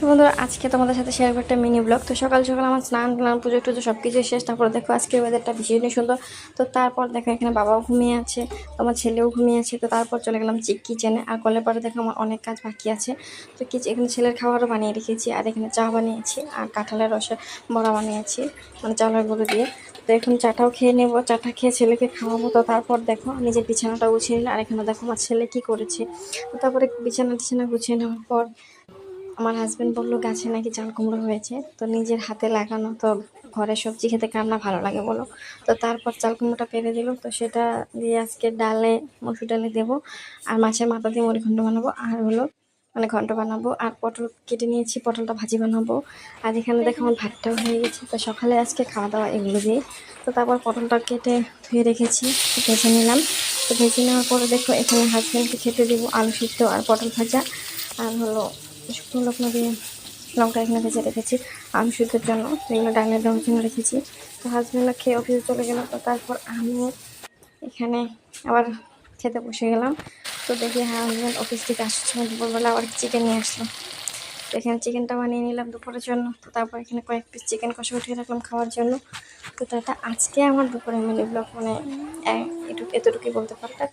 তো বন্ধুরা, আজকে তোমাদের সাথে শেয়ার করতে মিনি ব্লগ তো সকাল সকাল আমার স্নান টান, পুজো টুজো সব কিছু শেষ। তারপরে দেখো আজকের ওয়েদারটা ভীষণই সুন্দর। তো তারপর দেখো এখানে বাবাও ঘুমিয়ে আছে আমার ছেলেও ঘুমিয়ে আছে। তো তারপর চলে গেলাম কিচেনে আর কলের পরে দেখো আমার অনেক কাজ বাকি আছে। তো কিছু এখানে ছেলের খাবারও বানিয়ে রেখেছি, আর এখানে চা বানিয়েছি, আর কাঁঠালের রসে বড়া বানিয়েছি মানে চালের গুঁড়ো দিয়ে। তো এখন চাটাও খেয়ে নেব, চাটা খেয়ে ছেলেকে খাওয়াবো। তো তারপর দেখো নিজের বিছানাটা গুছিয়ে নিলাম। আর এখানে দেখো আমার ছেলে কী করেছে। তারপরে বিছানা টিছানা গুছিয়ে নেওয়ার পর আমার হাজব্যান্ড বলল, গাছে নাকি চাল কুমড়ো হয়েছে, তো নিজের হাতে লাগানো, তো ঘরে সবজি খেতে কার না ভালো লাগে বলো। তো তারপর চাল কুমড়োটা পেরে দিল, তো সেটা দিয়ে আজকে ডালে মসুর ডালে দেবো, আর মাছের মাথা দিয়ে মুড়ি ঘন্ট বানাবো, আর হলো মানে ঘন্ট বানাবো, আর পটল কেটে নিয়েছি, পটলটা ভাজি বানাবো। আর এখানে দেখো আমার ভাতটাও হয়ে গেছে, তো সকালে আজকে খাওয়া দাওয়া এগুলো দিয়ে। তো তারপর পটলটা কেটে ধুয়ে রেখেছি ভেজে নিলাম। তো ভেজে নেওয়ার পরে দেখো এখানে হাজব্যান্ডকে খেতে দেবো, আলু সিদ্ধ আর পটল ভাজা, আর হলো শুকনো লগ্ন দিয়ে লঙ্কা এখানে ভেজে রেখেছি, আম সিদ্ধের জন্য এগুলো ডালের দেওয়ার জন্য রেখেছি। তো হাজব্যান্ড খেয়ে অফিসে চলে গেলাম তো তারপর আমি এখানে আবার খেতে বসে গেলাম। তো দেখি হাজব্যান্ড অফিস থেকে আসার সময় দুপুরবেলা আবার চিকেন নিয়ে আসলো। তো এখানে চিকেনটা বানিয়ে নিলাম দুপুরের জন্য, তো তারপর এখানে কয়েক পিস চিকেন কষা উঠিয়ে রাখলাম খাওয়ার জন্য। তো দাদা আজকে আমার দুপুরে মিনি ব্লগ মানে এতটুকুই বলতে পারো।